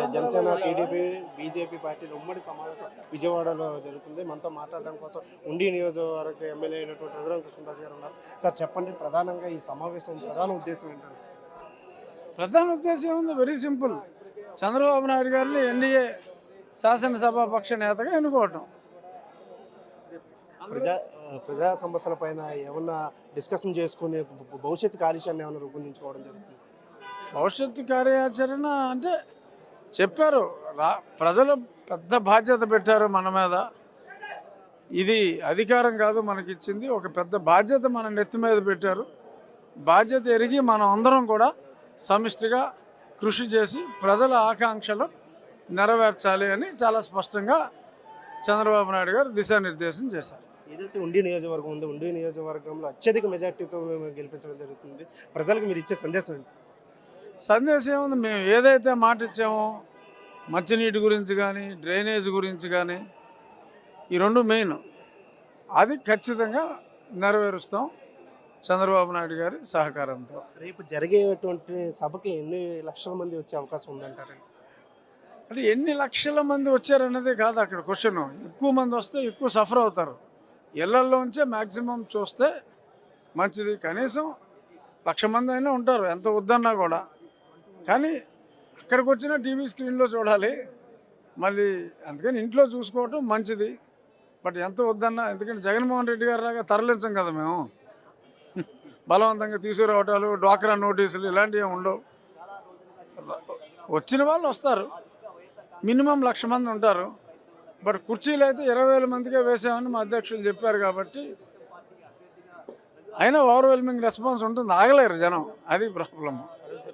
Janasena TDP BJP పార్టీల ఉమ్మడి సమావేశం విజయవాడలో జరుగుతుంది. మనతో మాట్లాడడం కోసం ఉండి నియోజకవర్గ ఎమ్మెల్యే అయినటువంటి రఘురామ కృష్ణరాజు గారు ఉన్నారు. సార్ చెప్పండి ప్రధానంగా ఈ సమావేశం ప్రధాన ఉద్దేశం ఏంటంటే? ప్రధాన ఉద్దేశం ఉంది వెరీ సింపుల్ చంద్రబాబు నాయుడు గారిని ఎన్డీఏ శాసనసభాపక్ష నేతగా ఎన్నుకోవటం. ప్రజా ప్రజా సమస్యల పైన ఏమన్నా డిస్కషన్ చేసుకుని భవిష్యత్తు కాలుష్యాన్ని ఏమైనా రూపొందించుకోవడం జరుగుతుంది? భవిష్యత్తు కార్యాచరణ అంటే చెప్పారు. రా ప్రజలు పెద్ద బాధ్యత పెట్టారు మన మీద. ఇది అధికారం కాదు మనకిచ్చింది. ఒక పెద్ద బాధ్యత మన నెత్తి మీద పెట్టారు. బాధ్యత ఎరిగి మనం అందరం కూడా సమిష్టిగా కృషి చేసి ప్రజల ఆకాంక్షలు నెరవేర్చాలి అని చాలా స్పష్టంగా చంద్రబాబు నాయుడు గారు దిశానిర్దేశం చేశారు. ఏదైతే ఉండి నియోజకవర్గం ఉందో ఉండి నియోజకవర్గంలో అత్యధిక మెజార్టీతో మేము గెలిపించడం జరుగుతుంది. ప్రజలకు మీరు ఇచ్చే సందేశం ఏంటి? సందేశం ఏముంది? మేము ఏదైతే మాట ఇచ్చామో మంచినీటి గురించి కానీ డ్రైనేజ్ గురించి కానీ ఈ రెండు మెయిన్. అది ఖచ్చితంగా నెరవేరుస్తాం చంద్రబాబు నాయుడు గారి సహకారంతో. రేపు జరిగేటువంటి సభకి ఎన్ని లక్షల మంది వచ్చే అవకాశం ఉందంటారు అంటే ఎన్ని లక్షల మంది వచ్చారన్నదే కాదు అక్కడ క్వశ్చన్. ఎక్కువ మంది వస్తే ఎక్కువ సఫర్ అవుతారు. ఇళ్ళల్లోంచే మ్యాక్సిమం చూస్తే మంచిది. కనీసం లక్ష మంది అయినా ఉంటారు. ఎంత వద్దన్నా కూడా. కానీ ఎక్కడికి వచ్చినా టీవీ స్క్రీన్లో చూడాలి. మళ్ళీ అందుకని ఇంట్లో చూసుకోవటం మంచిది. బట్ ఎంత వద్దన్నా ఎందుకంటే జగన్మోహన్ రెడ్డి గారు లాగా తరలించం కదా మేము. బలవంతంగా తీసుకురావటాలు డ్వాక్రా నోటీసులు ఇలాంటివి ఏమి ఉండవు. వచ్చిన వాళ్ళు వస్తారు. మినిమం లక్ష మంది ఉంటారు. బట్ కుర్చీలు అయితే ఇరవై వేల మందికే వేసామని మా అధ్యక్షులు చెప్పారు కాబట్టి అయినా ఓవర్వెల్మింగ్ రెస్పాన్స్ ఉంటుంది. ఆగలేరు జనం. అది ప్రాబ్లమ్.